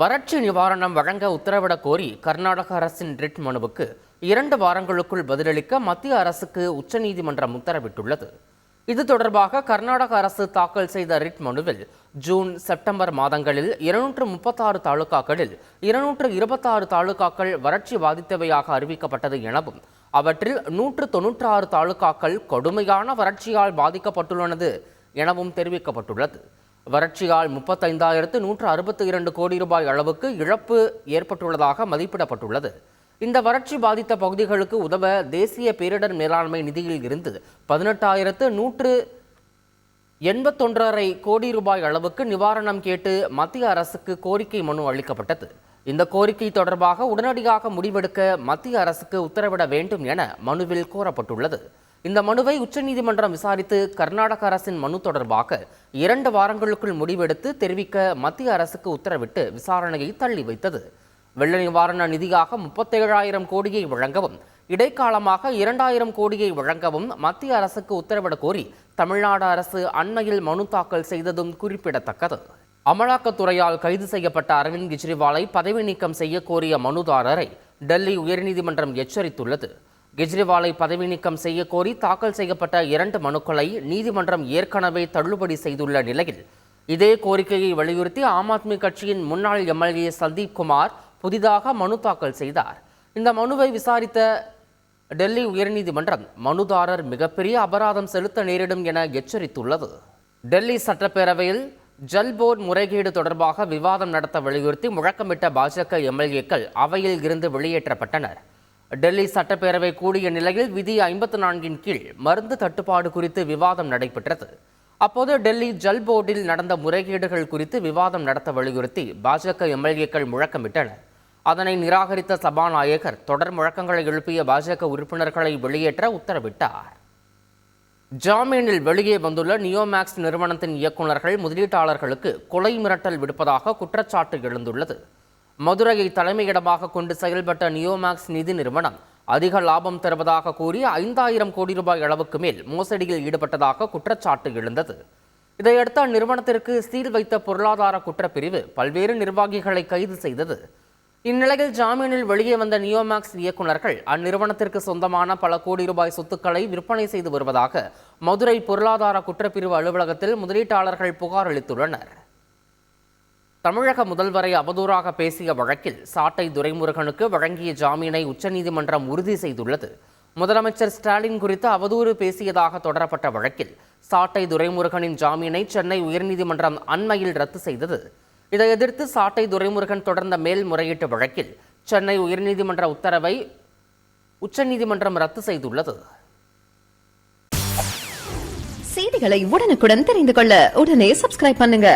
வறட்சி நிவாரணம் வழங்க உத்தரவிடக் கோரி கர்நாடக அரசின் ரிட் மனுவுக்கு இரண்டு வாரங்களுக்குள் பதிலளிக்க மத்திய அரசுக்கு உச்சநீதிமன்றம் உத்தரவிட்டுள்ளது. இது தொடர்பாக கர்நாடக அரசு தாக்கல் செய்த ரிட் மனுவில் ஜூன் செப்டம்பர் மாதங்களில் இருநூற்று முப்பத்தாறு தாலுகாக்களில் இருநூற்று இருபத்தாறு தாலுகாக்கள் வறட்சி பாதித்தவையாக அறிவிக்கப்பட்டது எனவும் அவற்றில் நூற்று தொன்னூற்றாறு தாலுகாக்கள் கொடுமையான வறட்சியால் பாதிக்கப்பட்டுள்ளனது எனவும் தெரிவிக்கப்பட்டுள்ளது. வறட்சியால் முப்பத்தைந்தாயிரத்து நூற்று அறுபத்தி இரண்டு கோடி ரூபாய் அளவுக்கு இழப்பு ஏற்பட்டுள்ளதாக மதிப்பிடப்பட்டுள்ளது. இந்த வறட்சி பாதித்த பகுதிகளுக்கு உதவ தேசிய பேரிடர் மேலாண்மை நிதியில் இருந்து பதினெட்டாயிரத்து நூற்று எண்பத்தொன்றரை கோடி ரூபாய் அளவுக்கு நிவாரணம் கேட்டு மத்திய அரசுக்கு கோரிக்கை மனு அளிக்கப்பட்டது. இந்த கோரிக்கை தொடர்பாக உடனடியாக முடிவெடுக்க மத்திய அரசுக்கு உத்தரவிட வேண்டும் என மனுவில் கோரப்பட்டுள்ளது. இந்த மனுவை உச்சநீதிமன்றம் விசாரித்து கர்நாடக அரசின் மனு தொடர்பாக இரண்டு வாரங்களுக்குள் முடிவெடுத்து தெரிவிக்க மத்திய அரசுக்கு உத்தரவிட்டு விசாரணையை தள்ளி வைத்தது. வெள்ள நிவாரண நிதியாக முப்பத்தேழாயிரம் கோடியை வழங்கவும் இடைக்காலமாக இரண்டாயிரம் கோடியை வழங்கவும் மத்திய அரசுக்கு உத்தரவிட கோரி தமிழ்நாடு அரசு அண்மையில் மனு தாக்கல் செய்ததும் குறிப்பிடத்தக்கது. அமலாக்கத்துறையால் கைது செய்யப்பட்ட அரவிந்த் கெஜ்ரிவாலை பதவி நீக்கம் செய்ய கோரிய மனுதாரரை டெல்லி உயர்நீதிமன்றம் எச்சரித்துள்ளது. கெஜ்ரிவாலை பதவி நீக்கம் செய்ய கோரி தாக்கல் செய்யப்பட்ட இரண்டு மனுக்களை நீதிமன்றம் ஏற்கனவே தள்ளுபடி செய்துள்ள நிலையில் இதே கோரிக்கையை வலியுறுத்தி ஆம் ஆத்மி கட்சியின் முன்னாள் எம்எல்ஏ சந்தீப் குமார் புதிதாக மனு தாக்கல் செய்தார். இந்த மனுவை விசாரித்த டெல்லி உயர்நீதிமன்றம் மனுதாரர் மிகப்பெரிய அபராதம் செலுத்த நேரிடும் என எச்சரித்துள்ளது. டெல்லி சட்டப்பேரவையில் ஜல் போர்ட் முறைகேடு தொடர்பாக விவாதம் நடத்த வலியுறுத்தி முழக்கமிட்ட பாஜக எம்எல்ஏக்கள் அவையில் இருந்து வெளியேற்றப்பட்டனர். டெல்லி சட்டப்பேரவை கூடிய நிலையில் விதி ஐம்பத்து நான்கின் கீழ் மருந்து தட்டுப்பாடு குறித்து விவாதம் நடைபெற்றது. அப்போது டெல்லி ஜல் போர்டில் நடந்த முறைகேடுகள் குறித்து விவாதம் நடத்த வலியுறுத்தி பாஜக எம்எல்ஏக்கள் முழக்கமிட்டனர். அதனை நிராகரித்த சபாநாயகர் தொடர் முழக்கங்களை எழுப்பிய பாஜக உறுப்பினர்களை வெளியேற்ற உத்தரவிட்டார். ஜாமீனில் வெளியே வந்துள்ள நியோமேக்ஸ் நிறுவனத்தின் இயக்குநர்கள் முதலீட்டாளர்களுக்கு கொலை மிரட்டல் விடுப்பதாக குற்றச்சாட்டு எழுந்துள்ளது. மதுரையை தலைமையிடமாக கொண்டு செயல்பட்ட நியோமேக்ஸ் நிதி நிறுவனம் அதிக லாபம் தருவதாக கூறி ஐந்தாயிரம் கோடி ரூபாய் அளவுக்கு மேல் மோசடியில் ஈடுபட்டதாக குற்றச்சாட்டு எழுந்தது. இதையடுத்து அந்நிறுவனத்திற்கு சீல் வைத்த பொருளாதார குற்றப்பிரிவு பல்வேறு நிர்வாகிகளை கைது செய்தது. இந்நிலையில் ஜாமீனில் வெளியே வந்த நியோமேக்ஸ் இயக்குநர்கள் அந்நிறுவனத்திற்கு சொந்தமான பல கோடி ரூபாய் சொத்துக்களை விற்பனை செய்து வருவதாக மதுரை பொருளாதார குற்றப்பிரிவு அலுவலகத்தில் முதலீட்டாளர்கள் புகார் அளித்துள்ளனர். தமிழக முதல்வரை அவதூறாக பேசிய வழக்கில் சாட்டை துரைமுருகனுக்கு வழங்கிய ஜாமீனை உச்சநீதிமன்றம் உறுதி செய்துள்ளது. முதலமைச்சர் ஸ்டாலின் குறித்து அவதூறு பேசியதாக தொடரப்பட்ட வழக்கில் சாட்டை துரைமுருகனின் ஜாமீனை சென்னை உயர்நீதிமன்றம் அண்மையில் ரத்து செய்தது. இதை எதிர்த்து சாட்டை துரைமுருகன் தொடர்ந்த மேல்முறையீட்டு வழக்கில் சென்னை உயர்நீதிமன்ற உத்தரவை உச்சநீதிமன்றம் ரத்து செய்துள்ளது. செய்திகளை உடனுக்குடன் தெரிந்து கொள்ள உடனே சப்ஸ்கிரைப் பண்ணுங்க.